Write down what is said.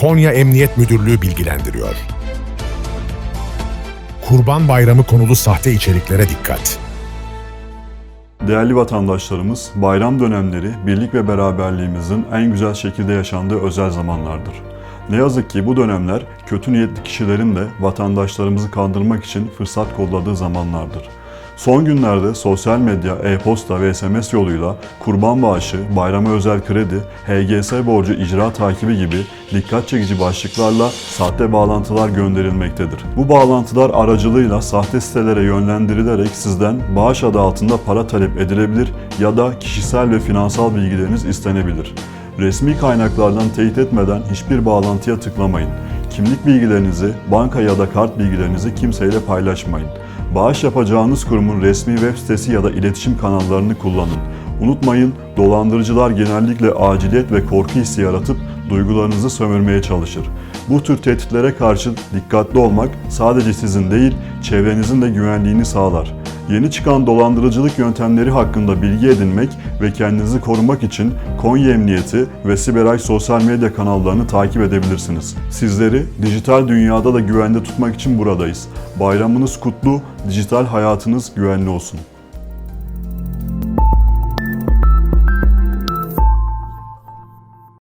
Konya Emniyet Müdürlüğü bilgilendiriyor. Kurban Bayramı konulu sahte içeriklere dikkat. Değerli vatandaşlarımız, bayram dönemleri birlik ve beraberliğimizin en güzel şekilde yaşandığı özel zamanlardır. Ne yazık ki bu dönemler kötü niyetli kişilerin de vatandaşlarımızı kandırmak için fırsat kolladığı zamanlardır. Son günlerde sosyal medya, e-posta ve SMS yoluyla kurban bağışı, bayrama özel kredi, HGS borcu icra takibi gibi dikkat çekici başlıklarla sahte bağlantılar gönderilmektedir. Bu bağlantılar aracılığıyla sahte sitelere yönlendirilerek sizden bağış adı altında para talep edilebilir ya da kişisel ve finansal bilgileriniz istenebilir. Resmi kaynaklardan teyit etmeden hiçbir bağlantıya tıklamayın. Kimlik bilgilerinizi, banka ya da kart bilgilerinizi kimseyle paylaşmayın. Bağış yapacağınız kurumun resmi web sitesi ya da iletişim kanallarını kullanın. Unutmayın, dolandırıcılar genellikle aciliyet ve korku hissi yaratıp duygularınızı sömürmeye çalışır. Bu tür tehditlere karşı dikkatli olmak sadece sizin değil, çevrenizin de güvenliğini sağlar. Yeni çıkan dolandırıcılık yöntemleri hakkında bilgi edinmek ve kendinizi korumak için Konya Emniyeti ve Siberay sosyal medya kanallarını takip edebilirsiniz. Sizleri dijital dünyada da güvende tutmak için buradayız. Bayramınız kutlu, dijital hayatınız güvenli olsun.